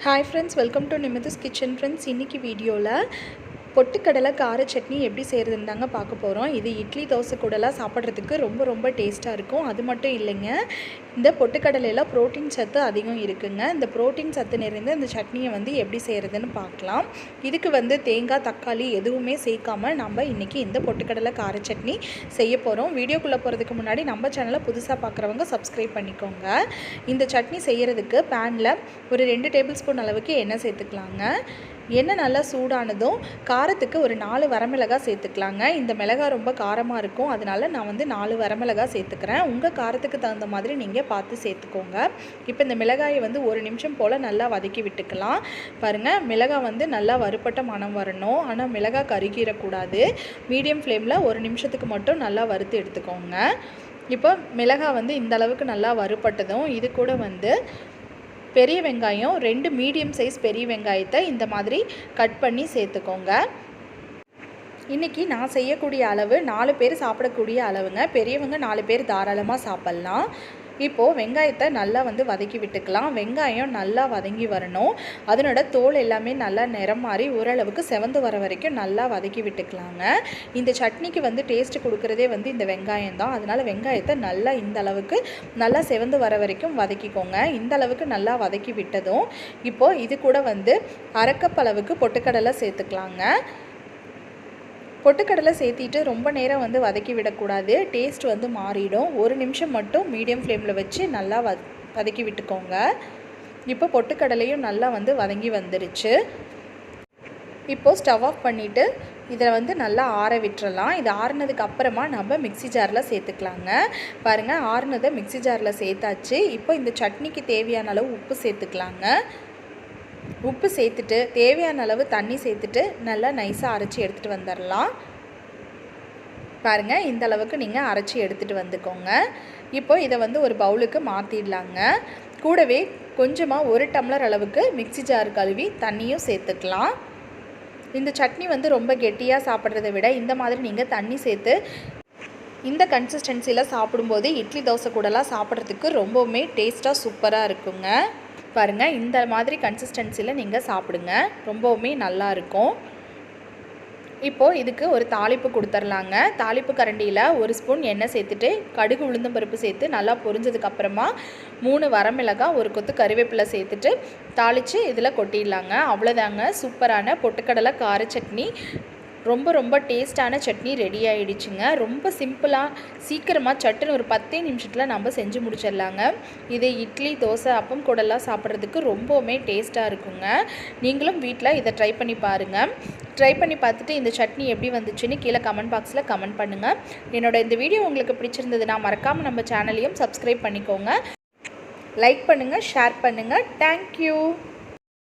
Hi friends welcome to Nimithi's kitchen friends இன்றைக்கி வீடியோவில் பொட்டுக்கடலை கார சட்னி எப்படி செய்கிறதுன்னு தாங்க பார்க்க போகிறோம் இது இட்லி தோசை கூடலாம் சாப்பிட்றதுக்கு ரொம்ப ரொம்ப டேஸ்ட்டாக இருக்கும். அது மட்டும் இல்லைங்க. இந்த பொட்டுக்கடலையில் ப்ரோட்டீன் சத்து அதிகம் இருக்குங்க. இந்த ப்ரோட்டீன் சத்து நிறைந்த இந்த சட்னியை வந்து எப்படி செய்கிறதுன்னு பார்க்கலாம். இதுக்கு வந்து தேங்காய் தக்காளி எதுவுமே சேர்க்காம நம்ம இன்றைக்கி இந்த பொட்டுக்கடலை கார சட்னி செய்ய போகிறோம் வீடியோக்குள்ளே போகிறதுக்கு முன்னாடி நம்ம சேனலை புதுசாக பார்க்குறவங்க சப்ஸ்கிரைப் பண்ணிக்கோங்க. இந்த சட்னி செய்கிறதுக்கு பேனில் ஒரு ரெண்டு டேபிள் ஸ்பூன் அளவுக்கு எண்ணெய் சேர்த்துக்கலாங்க. எண்ணெய் நல்லா சூடானதும் காரத்துக்கு ஒரு நாலு வரமிளகாய் சேர்த்துக்கலாங்க. இந்த மிளகாய் ரொம்ப காரமாக இருக்கும். அதனால நான் வந்து நாலு வரமிளகாய் சேர்த்துக்கிறேன். உங்கள் காரத்துக்கு தகுந்த மாதிரி நீங்கள் பார்த்து சேர்த்துக்கோங்க. இப்போ இந்த மிளகாயை வந்து ஒரு நிமிஷம் போல் நல்லா வதக்கி விட்டுக்கலாம். பாருங்கள் மிளகாய் வந்து நல்லா வறுப்பட்ட மனம் வரணும். ஆனால் மிளகாய் கருகிடக்கூடாது மீடியம் ஃப்ளேமில் ஒரு நிமிஷத்துக்கு மட்டும் நல்லா வறுத்து எடுத்துக்கோங்க. இப்போ மிளகாய் வந்து இந்த அளவுக்கு நல்லா வறுப்பட்டதும் இது கூட வந்து பெரிய வெங்காயம் ரெண்டு மீடியம் சைஸ் பெரிய வெங்காயத்தை இந்த மாதிரி கட் பண்ணி சேர்த்துக்கோங்க. இன்றைக்கி நான் செய்யக்கூடிய அளவு நாலு பேர் சாப்பிடக்கூடிய அளவுங்க. பெரியவங்க நாலு பேர் தாராளமாக சாப்பிட்லாம். இப்போது வெங்காயத்தை நல்லா வந்து வதக்கி விட்டுக்கலாம். வெங்காயம் நல்லா வதங்கி வரணும். அதனோட தோல் எல்லாமே நல்லா நிறம் மாறி ஓரளவுக்கு செவந்து வர வரைக்கும் நல்லா வதக்கி விட்டுக்கலாங்க. இந்த சட்னிக்கு வந்து டேஸ்ட் கொடுக்குறதே வந்து இந்த வெங்காயம் தான். அதனால் வெங்காயத்தை நல்லா இந்த அளவுக்கு நல்லா செவந்து வர வரைக்கும் வதக்கிக்கோங்க. இந்த அளவுக்கு நல்லா வதக்கி விட்டதும் இப்போது இது கூட வந்து அரைக்கப்பளவுக்கு பொட்டுக்கடலை சேர்த்துக்கலாங்க. பொட்டுக்கடலை சேர்த்திட்டு ரொம்ப நேரம் வந்து வதக்கி விடக்கூடாது. டேஸ்ட் வந்து மாறிடும். ஒரு நிமிஷம் மட்டும் மீடியம் ஃப்ளேமில் வச்சு நல்லா வ வதக்கி விட்டுக்கோங்க. இப்போ பொட்டுக்கடலையும் நல்லா வந்து வதங்கி வந்துருச்சு. இப்போது ஸ்டவ் ஆஃப் பண்ணிவிட்டு இதில் வந்து நல்லா ஆற விட்டுறலாம். இது ஆறுனதுக்கு அப்புறமா நம்ம மிக்சி ஜாரில் சேர்த்துக்கலாங்க. பாருங்கள் ஆறுனதை மிக்சி ஜாரில் சேர்த்தாச்சு. இப்போ இந்த சட்னிக்கு தேவையான அளவு உப்பு சேர்த்துக்கலாங்க. உப்பு சேர்த்துட்டு தேவையான அளவு தண்ணி சேர்த்துட்டு நல்லா நைஸாக அரைச்சி எடுத்துகிட்டு வந்துடலாம் பாருங்கள் இந்த அளவுக்கு நீங்கள் அரைச்சி எடுத்துகிட்டு வந்துக்கோங்க. இப்போ இதை வந்து ஒரு பவுலுக்கு மாற்றிடலாங்க கூடவே கொஞ்சமாக ஒரு டம்ளர் அளவுக்கு மிக்சி ஜார் கழுவி தண்ணியும் சேர்த்துக்கலாம். இந்த சட்னி வந்து ரொம்ப கெட்டியாக சாப்பிட்றத விட இந்த மாதிரி நீங்கள் தண்ணி சேர்த்து இந்த கன்சிஸ்டன்சியில் சாப்பிடும்போது இட்லி தோசை கூடலாம் சாப்பிட்றதுக்கு ரொம்பவுமே டேஸ்ட்டாக சூப்பராக இருக்குங்க. பாருங்கள் இந்த மாதிரி கன்சிஸ்டன்சியில் நீங்கள் சாப்பிடுங்க. ரொம்பவுமே நல்லா இருக்கும். இப்போது இதுக்கு ஒரு தாளிப்பு கொடுத்துர்லாங்க. தாளிப்பு கரண்டியில் ஒரு ஸ்பூன் எண்ணெய் சேர்த்துட்டு கடுகு உளுந்தம்பருப்பு சேர்த்து நல்லா பொரிஞ்சதுக்கப்புறமா மூணு வரமிளகாய் ஒரு கொத்து கருவேப்பிலை சேர்த்துட்டு தாளித்து இதில் கொட்டிடலாங்க. அவ்வளோதாங்க சூப்பரான பொட்டுக்கடலை கார சட்னி ரொம்ப ரொம்ப டேஸ்டான சட்னி ரெடி ஆகிடுச்சுங்க ரொம்ப சிம்பிளாக சீக்கிரமாக சட்டுன்னு ஒரு பத்தே நிமிஷத்தில் நம்ம செஞ்சு முடிச்சிடலாங்க. இது இட்லி தோசை அப்பம் கூடலாம் சாப்பிட்றதுக்கு ரொம்பவுமே டேஸ்ட்டாக இருக்குங்க. நீங்களும் வீட்டில் இதை ட்ரை பண்ணி பாருங்கள் ட்ரை பண்ணி பார்த்துட்டு இந்த சட்னி எப்படி வந்துச்சுன்னு கீழே கமெண்ட் பாக்ஸில் கமெண்ட் பண்ணுங்கள் என்னோட இந்த வீடியோ உங்களுக்கு பிடிச்சிருந்ததுன்னா மறக்காமல் நம்ம சேனலையும் சப்ஸ்கிரைப் பண்ணிக்கோங்க. லைக் பண்ணுங்கள் ஷேர் பண்ணுங்கள் தேங்க்யூ